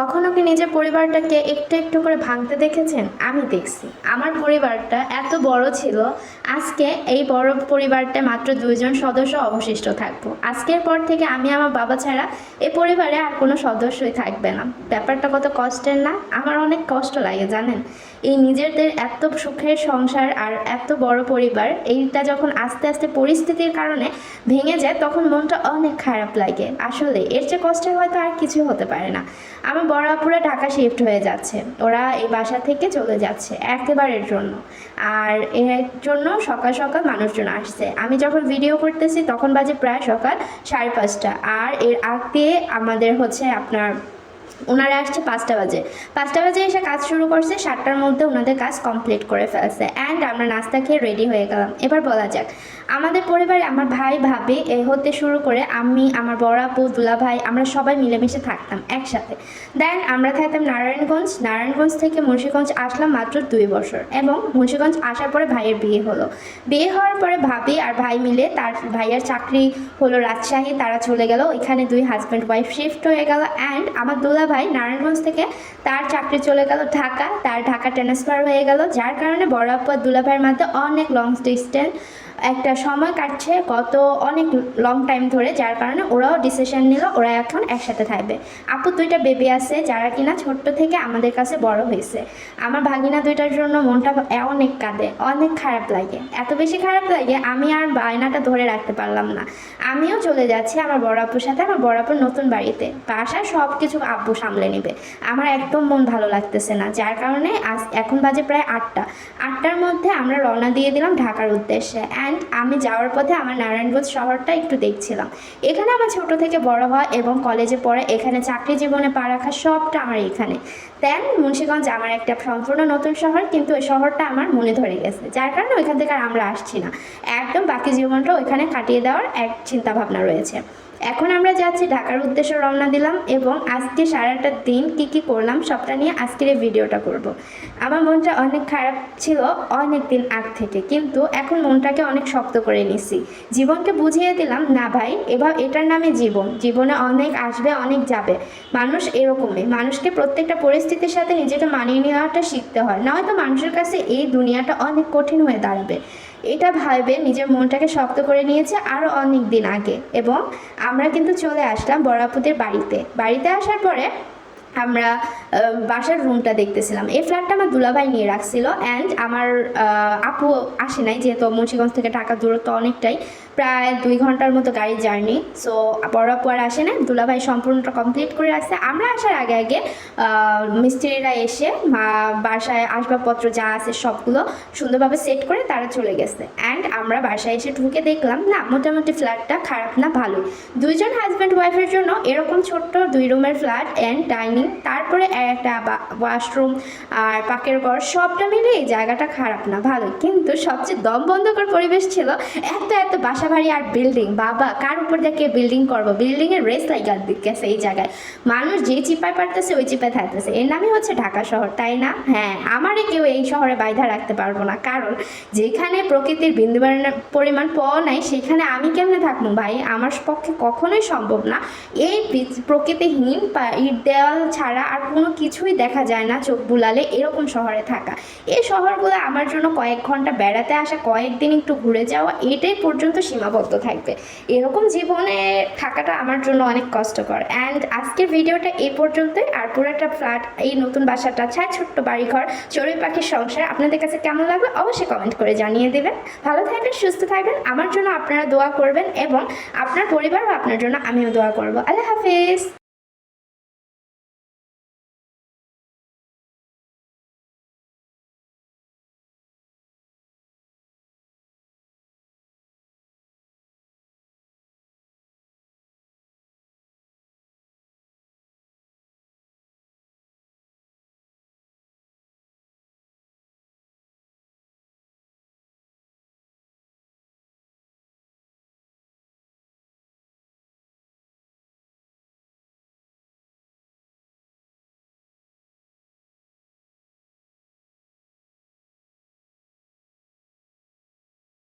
কখনো কি নিজের পরিবারটাকে একটু একটু করে ভাঙতে দেখেছেন? আমি দেখছি। আমার পরিবারটা এত বড় ছিল, আজকে এই বড় পরিবারটা মাত্র দুইজন সদস্য অবশিষ্ট থাকব। আজকের পর থেকে আমি আমার বাবা ছাড়া এই পরিবারে আর কোনো সদস্যই থাকবে না। ব্যাপারটা কত কষ্টের না? আমার অনেক কষ্ট লাগে, জানেন? এই নিজেদের এত সুখের সংসার আর এত বড় পরিবার, এইটা যখন আস্তে আস্তে পরিস্থিতির কারণে ভেঙে যায়, তখন মনটা অনেক খারাপ লাগে। আসলে এর চেয়ে কষ্টের হয়তো আর কিছু হতে পারে না। আমার বড় আপুরা ঢাকা শিফট হয়ে যাচ্ছে। ওরা এই বাসা থেকে চলে যাচ্ছে একেবারের জন্য। আর এর জন্য সকাল সকাল মানুষজন আসছে। আমি যখন ভিডিও করতেছি তখন বাজে প্রায় সকাল সাড়ে পাঁচটা। আর এর আগ দিয়ে আমাদের হচ্ছে আপনার ওনারা আসছে পাঁচটা বাজে। পাঁচটা বাজে এসে কাজ শুরু করছে, সাতটার মধ্যে ওনাদের কাজ কমপ্লিট করে ফেলছে। অ্যান্ড আমরা নাস্তা খেয়ে রেডি হয়ে গেলাম। এবার বলা যাক, আমাদের পরিবারে আমার ভাই, ভাবি, এ হতে শুরু করে আমি, আমার বড় আপু, দুলা ভাই, আমরা সবাই মিলেমিশে থাকতাম একসাথে। দেন আমরা থাকতাম নারায়ণগঞ্জ। নারায়ণগঞ্জ থেকে মুন্সিগঞ্জ আসলাম মাত্র দুই বছর এবং মুন্সিগঞ্জ আসার পরে ভাইয়ের বিয়ে হলো। বিয়ে হওয়ার পরে ভাবি আর ভাই মিলে তার ভাইয়ের চাকরি হলো রাজশাহী, তারা চলে গেল। এখানে দুই হাজব্যান্ড ওয়াইফ শিফট হয়ে গেল। অ্যান্ড আমার দুলা ভাই নারায়ণগঞ্জ থেকে তার চাকরি চলে গেল ঢাকা, তার ঢাকা ট্রান্সফার হয়ে গেল, যার কারণে বড় আপু আর দুলা মধ্যে অনেক লং ডিস্টেন্স একটা সময় কাটছে, গত অনেক লং টাইম ধরে, যার কারণে ওরাও ডিসিশন নিল ওরা এখন একসাথে থাকবে। আপু দুইটা বেবি আছে, যারা কিনা ছোট্ট থেকে আমাদের কাছে বড় হয়েছে। আমার ভাগিনা দুইটার জন্য মনটা অনেক কাঁদে, অনেক খারাপ লাগে। এত বেশি খারাপ লাগে, আমি আর বায়নাটা ধরে রাখতে পারলাম না। আমিও চলে যাচ্ছি আমার বড় আপুর সাথে, আমার বড় আপুর নতুন বাড়িতে। বাসায় সব কিছু আব্বু সামলে নেবে। আমার একদম মন ভালো লাগতেছে না, যার কারণে আজ এখন বাজে প্রায় আটটা। আটটার মধ্যে আমরা রওনা দিয়ে দিলাম ঢাকার উদ্দেশ্যে অ্যান্ড আমি যাওয়ার পথে আমার নারায়ণগঞ্জ শহরটা একটু দেখছিলাম। এখানে আমার ছোট থেকে বড় হওয়া এবং কলেজে পড়ে, এখানে চাকরি জীবনে পা রাখা সবটা আমার এখানে। দেন মুন্সিগঞ্জ আমার একটা সম্পূর্ণ নতুন শহর, কিন্তু ওই শহরটা আমার মনে ধরে গেছে, যার কারণে ওইখান থেকে আর আমরা আসছি না। একদম বাকি জীবনটা ওইখানে কাটিয়ে দেওয়ার এক চিন্তাভাবনা রয়েছে। এখন আমরা যাচ্ছি ঢাকার উদ্দেশ্যে রওনা দিলাম এবং আজকে সারাটা দিন কি কি করলাম সবটা নিয়ে আজকের এই ভিডিওটা করব। আমার মনটা অনেক খারাপ ছিল অনেক দিন আগ থেকে, কিন্তু এখন মনটাকে অনেক শক্ত করে নিছি জীবনকে বুঝিয়ে দিলাম, না ভাই, এবার এটার নামে জীবন। জীবনে অনেক আসবে, অনেক যাবে। মানুষ এরকমই। মানুষকে প্রত্যেকটা পরিস্থিতির সাথে নিজেকে মানিয়ে নেওয়াটা শিখতে হয়। নয়তো মানুষের কাছে এই দুনিয়াটা অনেক কঠিন হয়ে দাঁড়াবে। এটা ভাবে নিজের মনটাকে শক্ত করে নিয়েছে আরও অনেক দিন আগে। এবং আমরা কিন্তু চলে আসলাম বড়াপুদের বাড়িতে। বাড়িতে আসার পরে আমরা বাসার রুমটা দেখতেছিলাম। এই ফ্ল্যাটটা আমার দুলাভাই নিয়ে রাখছিল। অ্যান্ড আমার আপু আসে নাই যেহেতু মুন্সিগঞ্জ থেকে ঢাকা দূরত্ব অনেকটাই। প্রায় দুই ঘণ্টার মতো গাড়ির জার্নি। সো বড় আর আসে না, দুলাভাই সম্পূর্ণটা কমপ্লিট করে রাখছে আমরা আসার আগে আগে মিস্ত্রিরা এসে বাসায় আসবাবপত্র যা আছে সবগুলো সুন্দরভাবে সেট করে তারা চলে গেছে। অ্যান্ড আমরা বাসায় এসে ঢুকে দেখলাম, না, মোটামুটি ফ্ল্যাটটা খারাপ না, ভালোই। দুইজন হাজব্যান্ড ওয়াইফের জন্য এরকম ছোট্ট দুই রুমের ফ্ল্যাট অ্যান্ড ডাইনিং তারপরে একটা ওয়াশরুম আর পাকের ঘর, সবটা মিলে এই জায়গাটা খারাপ না, ভালোই। কিন্তু সবচেয়ে দম বন্ধকর পরিবেশ ছিল, এত এত বাসা বাড়ি আর বিল্ডিং বাবা, কার উপর দেখে বিল্ডিং করব? বিল্ডিংয়ের রেস লাইগা গেছে এই জায়গায়। মানুষ যে চিপায় পারতেছে, ওই চিপায় থাকতেছে। এর নামই হচ্ছে ঢাকা শহর, তাই না? হ্যাঁ আমারই কেউ এই শহরে বাইধা রাখতে পারব না। কারণ, যেখানে প্রকৃতির বিন্দু পরিমাণ পাওয়া নাই, সেখানে আমি কেমনে থাকব ভাই? আমার পক্ষে কখনোই সম্ভব না। এই প্রকৃতিহীন ইট দেওয়াল ছাড়া আর কোনো কিছুই দেখা যায় না চোখ বুলালে এরকম শহরে থাকা। এই শহরগুলো আমার জন্য কয়েক ঘণ্টা বেড়াতে আসা, কয়েকদিন একটু ঘুরে যাওয়া, এটাই পর্যন্ত সীমাবদ্ধ থাকবে। এরকম জীবনে থাকাটা আমার জন্য অনেক কষ্টকর। অ্যান্ড আজকের ভিডিওটা এই পর্যন্তই। আর পুরো একটা ফ্ল্যাট, এই নতুন বাসাটা ছায় ছোট্ট বাড়িঘর, চড়ুই পাখির সংসার, আপনাদের কাছে কেমন লাগবে অবশ্যই কমেন্ট করে জানিয়ে দেবেন। ভালো থাকবেন, সুস্থ থাকবেন, আমার জন্য আপনারা দোয়া করবেন এবং আপনার পরিবার ও আপনার জন্য আমিও দোয়া করব। আল্লাহ হাফিজ।